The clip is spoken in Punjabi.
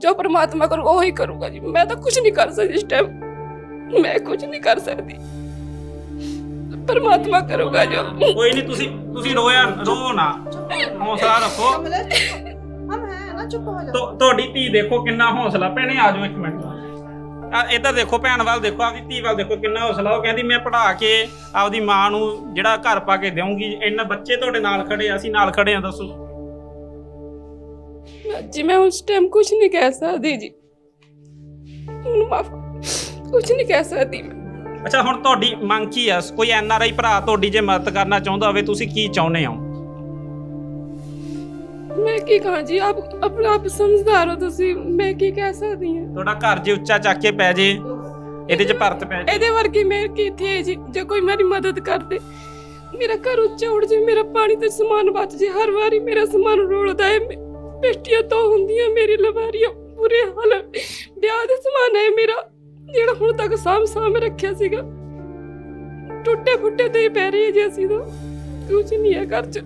ਜੋ ਪ੍ਰਮਾਤਮਾ ਕਰੂਗਾ ਉਹੀ ਕਰੂਗਾ ਜੀ। ਮੈਂ ਤਾਂ ਕੁਝ ਨਹੀਂ ਕਰ ਸਕਦੀ ਇਸ ਟਾਈਮ ਮੈਂ ਕੁਝ ਨਹੀਂ ਕਰ ਸਕਦੀ। ਪ੍ਰਮਾਤਮਾ ਕਰੂਗਾ ਜੋ। ਕੋਈ ਨਹੀਂ ਤੁਸੀਂ ਤੁਸੀਂ ਰੋਇਆ ਰੋ ਨਾ। ਹੌਸਲਾ ਰੱਖੋ। ਹਮ ਹੈ ਨਾ ਚੁੱਪ ਹੋ ਜਾ। ਤੁ- ਤੁਹਾਡੀ ਧੀ ਦੇਖੋ ਕਿੰਨਾ ਹੌਸਲਾ। ਭੈਣੇ ਆ ਜਾਓ ਇੱਕ ਮਿੰਟ। ਆ ਇੱਧਰ ਦੇਖੋ ਭੈਣ ਵੱਲ ਦੇਖੋ ਆਪਦੀ ਧੀ ਵੱਲ ਦੇਖੋ ਕਿੰਨਾ ਹੌਸਲਾ। ਉਹ ਕਹਿੰਦੀ ਮੈਂ ਪੜ੍ਹਾ ਕੇ ਆਪਦੀ ਮਾਂ ਨੂੰ ਜਿਹੜਾ ਘਰ ਪਾ ਕੇ ਦੇਵਾਂਗੀ ਇੰਨਾ ਬੱਚੇ ਤੁਹਾਡੇ ਨਾਲ ਖੜੇ ਆ ਅਸੀਂ ਨਾਲ ਖੜੇ ਆ ਦੱਸੋ। ਜੀ ਮੈਂ ਉਸ ਟਾਈਮ ਕੁਝ ਨਹੀਂ ਕਹਿ ਸਕਦੀ ਜੀ। ਮੈਨੂੰ ਮਾਫ ਕੁਝ ਨਹੀਂ ਕਹਿ ਸਕਦੀ ਮੈਂ। ਅੱਛਾ ਹੁਣ ਤੁਹਾਡੀ ਮੰਗ ਕੀ ਆ? ਕੋਈ ਐਨ ਆਰ ਆਈ ਭਰਾ ਤੁਹਾਡੀ ਜੇ ਮਦਦ ਕਰਨਾ ਚਾਹੁੰਦਾ ਹੋਵੇ ਤੁਸੀਂ ਕੀ ਚਾਹੁੰਦੇ ਹੋ? ਮੈਂ ਕੀ ਕਹਾਂ ਜੀ ਆਪ ਆਪਣਾ ਆਪ ਸਮਝਦਾਰ ਹੋ ਤੁਸੀਂ ਮੈਂ ਕੀ ਕਹਿ ਸਕਦੀ ਹਾਂ? ਤੁਹਾਡਾ ਘਰ ਜੇ ਉੱਚਾ ਚੱਕ ਕੇ ਪੈ ਜੇ ਇਹਦੇ 'ਚ ਭਰਤ ਪੈ ਜੇ। ਇਹਦੇ ਵਰਗੀ ਮੇਰ ਕਿੱਥੇ ਹੈ ਜੀ ਜੇ ਕੋਈ ਮੇਰੀ ਮਦਦ ਕਰਦੇ? ਮੇਰਾ ਘਰ ਉੱਚਾ ਉੱਡ ਜੇ ਮੇਰਾ ਪਾਣੀ ਤੇ ਸਮਾਨ ਬਚ ਜੇ ਹਰ ਵਾਰੀ ਮੇਰਾ ਸਮਾਨ ਰੋਲਦਾ ਹੈ ਪੇਟੀਆਂ ਤੋਂ ਹੁੰਦੀਆਂ ਮੇਰੀ ਲਵਾਰੀਆਂ, ਬੁਰੇ ਹਾਲ ਵਿਆਹ ਦਾ ਸਮਾਨ ਹੈ ਮੇਰਾ, ਜਿਹੜਾ ਹੁਣ ਤੱਕ ਸਾਂਭ ਸਾਂਭ ਰੱਖਿਆ ਸੀਗਾ। ਟੁੱਟੇ ਫੁੱਟੇ ਤੇ ਹੀ ਪੈ ਰਹੀ ਹੈ ਜੀ ਅਸੀਂ ਤਾਂ। ਕੁਝ ਨਹੀਂ ਹੈ ਘਰ 'ਚ।